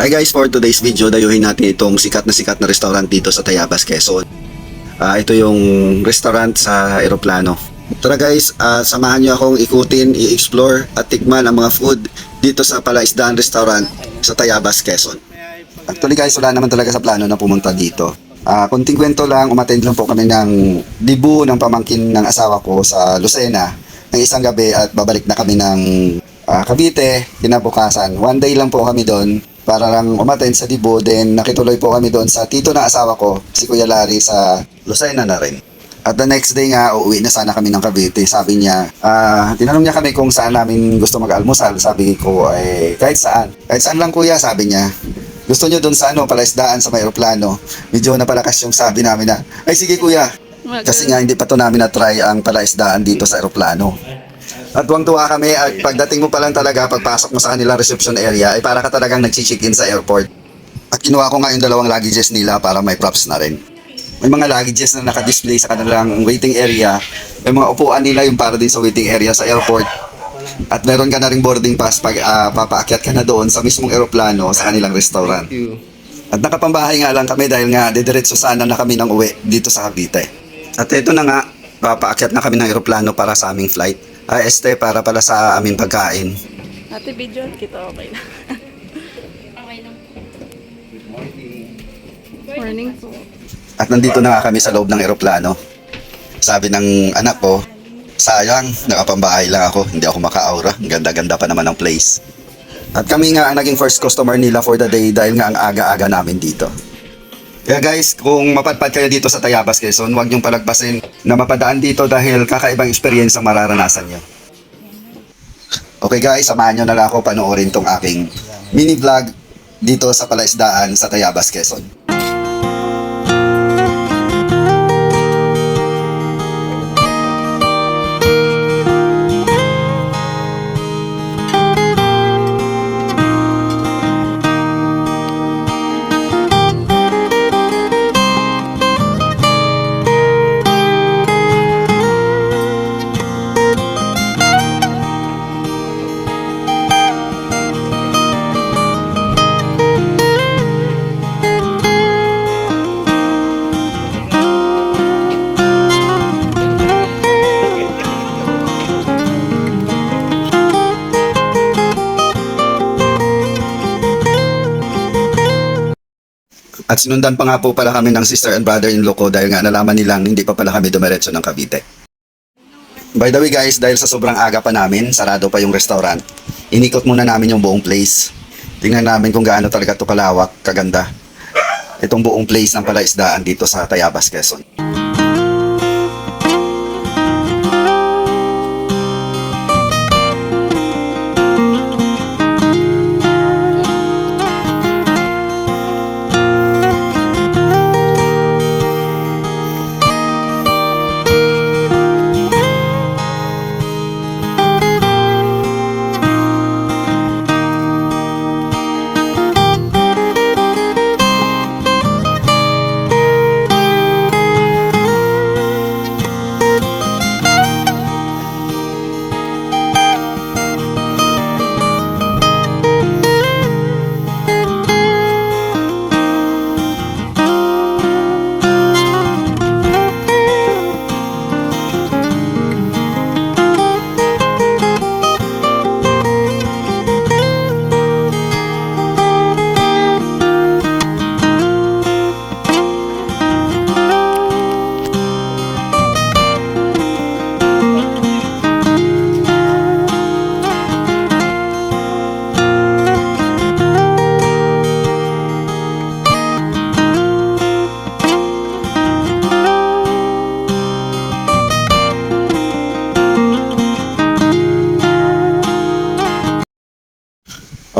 Okay guys, for today's video, dayuhin natin itong sikat na sikat na restaurant dito sa Tayabas, Quezon. Ah, ito yung restaurant sa aeroplano. Tara guys, ah, samahan nyo akong ikutin, i-explore at tikman ang mga food dito sa Palaisdaan Restaurant sa Tayabas, Quezon. Actually guys, wala naman talaga sa plano na pumunta dito. Ah, kunting kwento lang, umattend lang po kami ng dibu ng pamangkin ng asawa ko sa Lucena ng isang gabi at babalik na kami ng ah, Cavite kinabukasan. One day lang po kami doon para lang umattend sa dibu. Then nakituloy po kami doon sa tito ng asawa ko, si Kuya Larry sa Lucena na rin. At the next day nga, uuwi na sana kami ng Cavite. Sabi niya, ah, tinanong niya kami kung saan namin gusto mag-almusal. Sabi ko, eh, kahit saan. Kahit saan lang kuya, sabi niya. Gusto niyo doon sa ano, palaisdaan sa may aeroplano. Medyo napalakas yung sabi namin na, ay sige kuya. Kasi nga hindi pa to namin na-try ang palaisdaan dito sa aeroplano. At tuwang-tuwa kami at pagdating mo pa lang talaga, pagpasok mo sa kanilang reception area, ay para ka talagang nag-check-in sa airport. At kinuha ko nga yung dalawang luggages nila para may props na rin. May mga luggages na naka-display sa kanilang waiting area. May mga upuan nila yung para din sa waiting area sa airport. At meron ka na rin boarding pass pag ah, papaakyat ka na doon sa mismong eroplano sa kanilang restaurant. At nakapambahay nga lang kami dahil nga didiretso sana na kami ng uwi dito sa Cavite. At ito na nga, papaakyat na kami ng eroplano para sa aming flight. Ah, este, para pala sa aming pagkain. Ate, video kita okay na. Morning po. At nandito na nga kami sa loob ng eroplano. Sabi ng anak ko, sayang, nakapambahay lang ako, hindi ako maka-aura. Ang Ganda-ganda pa naman ng place. At kami nga ang naging first customer nila for the day dahil nga ang aga-aga namin dito. Kaya guys, kung mapadpad kayo dito sa Tayabas, Quezon, huwag niyong palagpasin na mapadaan dito dahil kakaibang experience ang mararanasan niyo. Okay guys, samahan niyo na lang ako panoorin tong aking mini vlog dito sa Palaisdaan sa Tayabas, Quezon. At sinundan pa nga po pala kami ng sister and brother-in-law ko dahil nga nalaman nilang hindi pa pala kami dumiretso ng Cavite. By the way guys, dahil sa sobrang aga pa namin, sarado pa yung restaurant, inikot muna namin yung buong place. Tingnan namin kung gaano talaga to kalawak, kaganda. Itong buong place ng palaisdaan dito sa Tayabas, Quezon.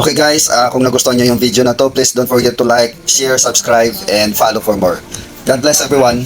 Okay guys, ah, kung nagustuhan niyo yung video na to, please don't forget to like, share, subscribe, and follow for more. God bless everyone.